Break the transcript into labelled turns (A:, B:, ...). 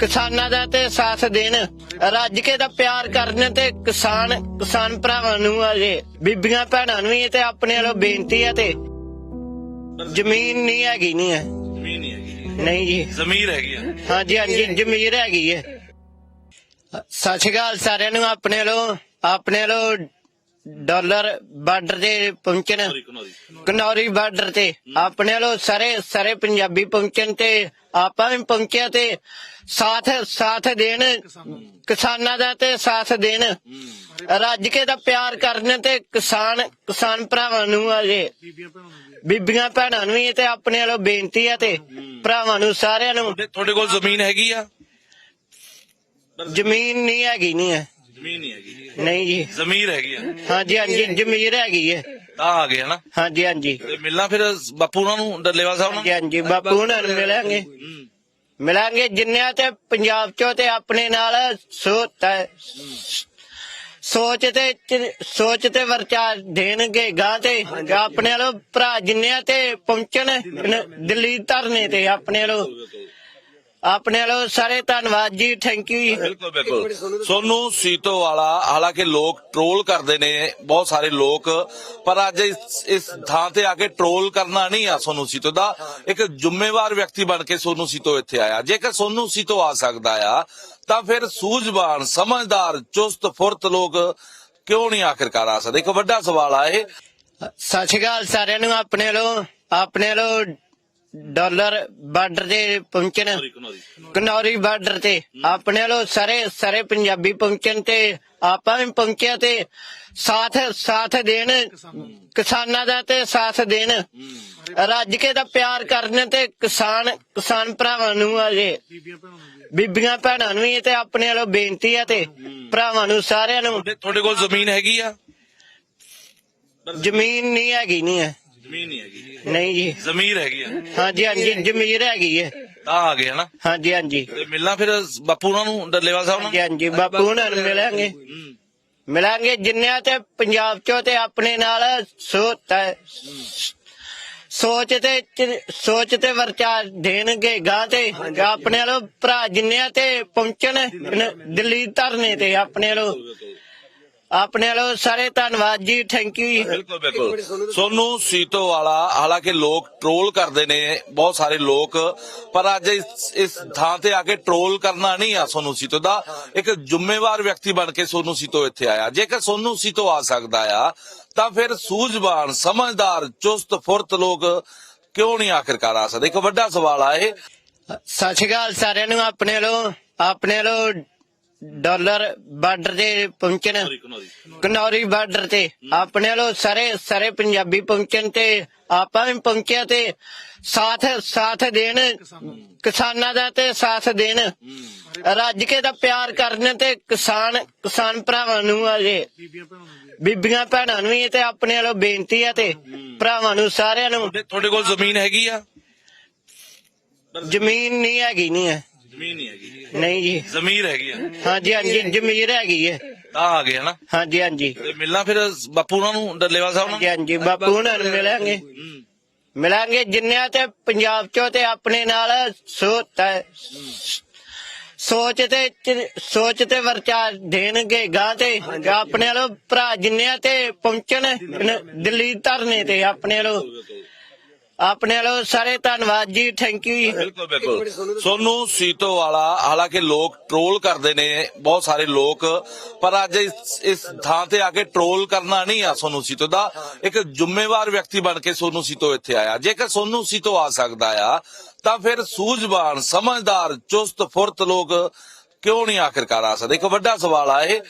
A: ਕਿਸਾਨਾਂ ਦਾ ਤੇ ਸਾਥ ਦੇਣ ਰੱਜ ਕੇ ਦਾ ਪਿਆਰ ਕਰਨ ਤੇ ਕਿਸਾਨ ਕਿਸਾਨ ਭਰਾਵਾਂ ਨੂੰ ਅਜੇ ਬੀਬੀਆਂ ਭੈਣਾਂ ਨੂੰ ਵੀ ਤੇ ਆਪਣੇ ਵੱਲੋਂ ਬੇਨਤੀ ਹੈ ਤੇ ਜ਼ਮੀਨ ਨਹੀਂ ਹੈਗੀ ਨਹੀਂ ਹੈ।
B: ਜ਼ਮੀਨ ਨਹੀਂ ਹੈਗੀ।
A: ਨਹੀਂ ਜੀ।
B: ਜ਼ਮੀਰ ਹੈਗੀ ਆ।
A: ਹਾਂਜੀ ਹਾਂਜੀ ਜ਼ਮੀਰ ਹੈਗੀ ਹੈ। ਸਤਿ ਸ਼੍ਰੀ ਅਕਾਲ ਸਾਰਿਆਂ ਨੂੰ ਆਪਣੇ ਵੱਲੋਂ ਆਪਣੇ ਵੱਲੋਂ ਡਾਲਰ ਬਾਰਡਰ ਤੇ ਪਹੁੰਚਣ। ਕਨੌਰੀ ਬਾਰਡਰ ਤੇ। ਆਪਣੇ ਵੱਲੋਂ ਸਾਰੇ ਸਾਰੇ ਪੰਜਾਬੀ ਪਹੁੰਚਣ ਤੇ ਆਪਾਂ ਵੀ ਪਹੁੰਚਿਆ ਤੇ ਸਾਥ ਸਾਥ ਦੇਣ। ਕਿਸਾਨਾਂ ਦਾ ਤੇ ਸਾਥ ਦੇਣ। ਰੱਜ ਕੇ ਦਾ ਪਿਆਰ ਕਰਨ ਤੇ ਕਿਸਾਨ ਕਿਸਾਨ ਭਰਾਵਾਂ ਨੂੰ ਅਜੇ ਬੀਬੀਆਂ ਭੈਣਾਂ ਨੂੰ ਵੀ ਤੇ ਆਪਣੇ ਵੱਲੋਂ ਬੇਨਤੀ ਹੈ ਤੇ ਭਰਾਵਾਂ ਨੂੰ ਸਾਰਿਆਂ ਨੂੰ।
B: ਤੁਹਾਡੇ ਤੁਹਾਡੇ ਕੋਲ ਜ਼ਮੀਨ ਹੈਗੀ ਆ?
A: ਜ਼ਮੀਨ ਨਹੀਂ ਹੈਗੀ ਨਹੀਂ ਹੈ।
B: ਜ਼ਮੀਨ ਨਹੀਂ ਹੈਗੀ।
A: ਨਹੀਂ ਜੀ।
B: ਜ਼ਮੀਰ ਹੈਗੀ ਆ।
A: ਹਾਂਜੀ ਹਾਂਜੀ ਜ਼ਮੀਰ ਹੈਗੀ ਹੈ
B: ਤਾਂ ਆ ਗਏ ਹਨਾ?
A: ਹਾਂਜੀ ਹਾਂਜੀ।
B: ਤੇ ਮਿਲਣਾ ਫਿਰ ਬਾਪੂ ਉਹਨਾਂ ਨੂੰ ਡੱਲੇਵਾਲ ਸਾਹਿਬ
A: ਹਾਂਜੀ
B: ਨਾਲ
A: ਹਾਂਜੀ ਬਾਪੂ ਨਾਲ ਮਿਲਾਂਗੇ। ਮਿਲਾਂਗੇ ਜਿੰਨਿਆਂ ਤੇ ਪੰਜਾਬ ਚੋਂ ਤੇ ਆਪਣੇ ਨਾਲ ਸੋਚ ਸੋਚ ਤੇ ਚ- ਸੋਚ ਤੇ ਵਰਚਾ ਦੇਣਗੇ ਗਾਂ ਤੇ। ਆਪਣੇ ਵੱਲੋਂ ਭਰਾ ਜਿੰਨਿਆਂ ਤੇ ਪਹੁੰਚਣ ਨ- ਦਿੱਲੀ ਧਰਨੇ ਤੇ ਆਪਣੇ ਵੱਲੋਂ। ਆਪਣੇ ਵੱਲੋਂ ਸਾਰੇ ਧੰਨਵਾਦ ਜੀ ਥੈਂਕ ਯੂ
B: ਬਿਲਕੁਲ ਬਿਲਕੁਲ। ਸੋਨੂੰ ਸੀਤੋ ਵਾਲਾ ਹਾਲਾਂਕਿ ਲੋਕ ਟ੍ਰੋਲ ਕਰਦੇ ਨੇ ਬਹੁਤ ਸਾਰੇ ਲੋਕ ਪਰ ਅੱਜ ਇਸ ਇਸ ਥਾਂ ਤੇ ਆ ਕੇ ਟ੍ਰੋਲ ਕਰਨਾ ਨਹੀਂ ਆ ਸੋਨੂੰ ਸੀਤੋ ਦਾ। ਇੱਕ ਜ਼ਿੰਮੇਵਾਰ ਵਿਅਕਤੀ ਬਣ ਕੇ ਸੋਨੂੰ ਸੀਤੋ ਇੱਥੇ ਆਇਆ। ਜੇਕਰ ਸੋਨੂੰ ਸੀਤੋ ਆ ਸਕਦਾ ਆ ਤਾਂ ਫਿਰ ਸੂਝਵਾਨ ਸਮਝਦਾਰ ਚੁਸਤ ਫੁਰਤ ਲੋਕ ਕਿਉਂ ਨਹੀਂ ਆਖਿਰਕਾਰ ਆ ਸਕਦੇ? ਇੱਕ ਵੱਡਾ ਸਵਾਲ ਆ ਇਹ।
A: ਸਤਿ ਸ਼੍ਰੀ ਅਕਾਲ ਸਾਰਿਆਂ ਨੂੰ ਆਪਣੇ ਵੱਲੋਂ ਆਪਣੇ ਵੱਲੋਂ ਡਾਲਰ ਬਾਰਡਰ ਤੇ ਪਹੁੰਚਣ। ਕਨੌਰੀ ਬਾਰਡਰ ਤੇ। ਆਪਣੇ ਵੱਲੋਂ ਸਾਰੇ ਸਾਰੇ ਪੰਜਾਬੀ ਪਹੁੰਚਣ ਤੇ ਆਪਾਂ ਵੀ ਪਹੁੰਚਿਆ ਤੇ ਸਾਥ ਸਾਥ ਦੇਣ। ਕਿਸਾਨਾਂ ਦਾ ਤੇ ਸਾਥ ਦੇਣ। ਰੱਜ ਕੇ ਦਾ ਪਿਆਰ ਕਰਨ ਤੇ ਕਿਸਾਨ ਕਿਸਾਨ ਭਰਾਵਾਂ ਨੂੰ ਅਜੇ ਬੀਬੀਆਂ ਭੈਣਾਂ ਨੂੰ ਵੀ ਤੇ ਆਪਣੇ ਵੱਲੋਂ ਬੇਨਤੀ ਹੈ ਤੇ ਭਰਾਵਾਂ ਨੂੰ ਸਾਰਿਆਂ ਨੂੰ।
B: ਤੁਹਾਡੇ ਕੋਲ ਜ਼ਮੀਨ ਹੈਗੀ ਆ?
A: ਜ਼ਮੀਨ ਨਹੀਂ ਹੈਗੀ ਨਹੀਂ ਹੈ।
B: ਜ਼ਮੀਨ ਨਹੀਂ ਹੈਗੀ।
A: ਨਹੀਂ ਜੀ।
B: ਜ਼ਮੀਰ ਹੈਗੀ ਆ।
A: ਹਾਂਜੀ ਹਾਂਜੀ ਜ਼ਮੀਰ ਹੈਗੀ ਹੈ
B: ਤਾਂ ਆ ਗਏ ਹਨਾ?
A: ਹਾਂਜੀ ਹਾਂਜੀ।
B: ਤੇ ਮਿਲਣਾ ਫਿਰ ਬਾਪੂ ਉਹਨਾਂ ਨੂੰ ਡੱਲੇਵਾਲ ਸਾਹਿਬ ਨਾਲ
A: ਹਾਂਜੀ ਬਾਪੂ ਨਾਲ ਮਿਲਾਂਗੇ।
B: ਹੂੰ।
A: ਮਿਲਾਂਗੇ ਜਿੰਨਿਆਂ ਤੇ ਪੰਜਾਬ ਚੋਂ ਤੇ ਆਪਣੇ ਨਾਲ ਸੋਚ ਸੋਚ ਤੇ ਚ- ਸੋਚ ਤੇ ਵਰਚਾ ਦੇਣਗੇ ਗਾਂ ਤੇ। ਆਪਣੇ ਵੱਲੋਂ ਭਰਾ ਜਿੰਨਿਆਂ ਤੇ ਪਹੁੰਚਣ ਨ- ਦਿੱਲੀ ਧਰਨੇ ਤੇ ਆਪਣੇ ਵੱਲੋਂ। ਆਪਣੇ ਵੱਲੋਂ ਸਾਰੇ ਧੰਨਵਾਦ ਜੀ ਥੈਂਕ ਯੂ
B: ਬਿਲਕੁਲ ਬਿਲਕੁਲ। ਸੋਨੂੰ ਸੀਤੋ ਵਾਲਾ ਹਾਲਾਂਕਿ ਲੋਕ ਟ੍ਰੋਲ ਕਰਦੇ ਨੇ ਬਹੁਤ ਸਾਰੇ ਲੋਕ ਪਰ ਅੱਜ ਇਸ ਇਸ ਥਾਂ ਤੇ ਆ ਕੇ ਟ੍ਰੋਲ ਕਰਨਾ ਨਹੀਂ ਆ ਸੋਨੂੰ ਸੀਤੋ ਦਾ। ਇੱਕ ਜ਼ਿੰਮੇਵਾਰ ਵਿਅਕਤੀ ਬਣ ਕੇ ਸੋਨੂੰ ਸੀਤੋ ਇੱਥੇ ਆਇਆ। ਜੇਕਰ ਸੋਨੂੰ ਸੀਤੋ ਆ ਸਕਦਾ ਆ ਤਾਂ ਫਿਰ ਸੂਝਵਾਨ ਸਮਝਦਾਰ ਚੁਸਤ ਫੁਰਤ ਲੋਕ ਕਿਉਂ ਨਹੀਂ ਆਖਿਰਕਾਰ ਆ ਸਕਦੇ? ਇੱਕ ਵੱਡਾ ਸਵਾਲ ਆ ਇਹ।
A: ਸਤਿ ਸ਼੍ਰੀ ਅਕਾਲ ਸਾਰਿਆਂ ਨੂੰ ਆਪਣੇ ਵੱਲੋਂ ਆਪਣੇ ਵੱਲੋਂ ਡਾਲਰ ਬਾਰਡਰ ਤੇ ਪਹੁੰਚਣ। ਕਨੌਰੀ ਬਾਰਡਰ ਤੇ। ਆਪਣੇ ਵੱਲੋਂ ਸਾਰੇ ਸਾਰੇ ਪੰਜਾਬੀ ਪਹੁੰਚਣ ਤੇ ਆਪਾਂ ਵੀ ਪਹੁੰਚਿਆ ਤੇ ਸਾਥ ਸਾਥ ਦੇਣ। ਕਿਸਾਨਾਂ ਦਾ ਤੇ ਸਾਥ ਦੇਣ। ਰੱਜ ਕੇ ਦਾ ਪਿਆਰ ਕਰਨ ਤੇ ਕਿਸਾਨ ਕਿਸਾਨ ਭਰਾਵਾਂ ਨੂੰ ਅਜੇ ਬੀਬੀਆਂ ਭੈਣਾਂ ਨੂੰ ਵੀ। ਤੇ ਆਪਣੇ ਵੱਲੋਂ ਬੇਨਤੀ ਹੈ ਤੇ ਭਰਾਵਾਂ ਨੂੰ ਸਾਰਿਆਂ ਨੂੰ।
B: ਤੁਹਾਡੇ ਤੁਹਾਡੇ ਕੋਲ ਜ਼ਮੀਨ ਹੈਗੀ ਆ?
A: ਜ਼ਮੀਨ ਨਹੀਂ ਹੈਗੀ ਨਹੀਂ ਹੈ।
B: ਜ਼ਮੀਨ ਨਹੀਂ ਹੈਗੀ
A: ਨਹੀਂ ਜੀ।
B: ਜ਼ਮੀਰ ਹੈਗੀ ਆ।
A: ਹਾਂਜੀ ਹਾਂਜੀ ਜ਼ਮੀਰ ਹੈਗੀ ਹੈ।
B: ਤਾਂ ਆ ਗਏ ਹਨਾ?
A: ਹਾਂਜੀ ਹਾਂਜੀ।
B: ਤੇ ਮਿਲਣਾ ਫਿਰ ਬਾਪੂ ਉਹਨਾਂ ਨੂੰ ਡੱਲੇਵਾਲ ਸਾਹਿਬ ਨਾਲ
A: ਹਾਂਜੀ ਬਾਪੂ ਨਾਲ ਮਿਲਾਂਗੇ।
B: ਹੂੰ।
A: ਮਿਲਾਂਗੇ ਜਿੰਨਿਆਂ ਤੇ ਪੰਜਾਬ ਚੋਂ ਤੇ ਆਪਣੇ ਨਾਲ ਸੋਚ ਸੋਚ ਤੇ ਚ- ਸੋਚ ਤੇ ਵਰਚਾ ਦੇਣਗੇ ਗਾਂ ਤੇ। ਆਪਣੇ ਵੱਲੋਂ ਭਰਾ ਜਿੰਨਿਆਂ ਤੇ ਪਹੁੰਚਣ ਨ- ਦਿੱਲੀ ਧਰਨੇ ਤੇ ਆਪਣੇ ਵੱਲੋਂ। ਆਪਣੇ ਵੱਲੋਂ ਸਾਰੇ ਧੰਨਵਾਦ ਜੀ ਥੈਂਕ ਯੂ ਜੀ।
B: ਬਿਲਕੁਲ ਬਿਲਕੁਲ। ਸੋਨੂੰ ਸੀਤੋ ਵਾਲਾ, ਹਾਲਾਂਕਿ ਲੋਕ ਟ੍ਰੋਲ ਕਰਦੇ ਨੇ, ਬਹੁਤ ਸਾਰੇ ਲੋਕ, ਪਰ ਅੱਜ ਇਸ ਇਸ ਥਾਂ ਤੇ ਆ ਕੇ ਟ੍ਰੋਲ ਕਰਨਾ ਨਹੀਂ ਆ ਸੋਨੂੰ ਸੀਤੋ ਦਾ। ਇੱਕ ਜ਼ਿੰਮੇਵਾਰ ਵਿਅਕਤੀ ਬਣ ਕੇ ਸੋਨੂੰ ਸੀਤੋ ਇੱਥੇ ਆਇਆ। ਜੇਕਰ ਸੋਨੂੰ ਸੀਤੋ ਆ ਸਕਦਾ ਆ, ਤਾਂ ਫਿਰ ਸੂਝਵਾਨ, ਸਮਝਦਾਰ, ਚੁਸਤ, ਫੁਰਤ ਲੋਕ ਕਿਉਂ ਨਹੀਂ ਆਖਿਰਕਾਰ ਆ ਸਕਦੇ? ਇੱਕ ਵੱਡਾ ਸਵਾਲ ਆ ਇਹ।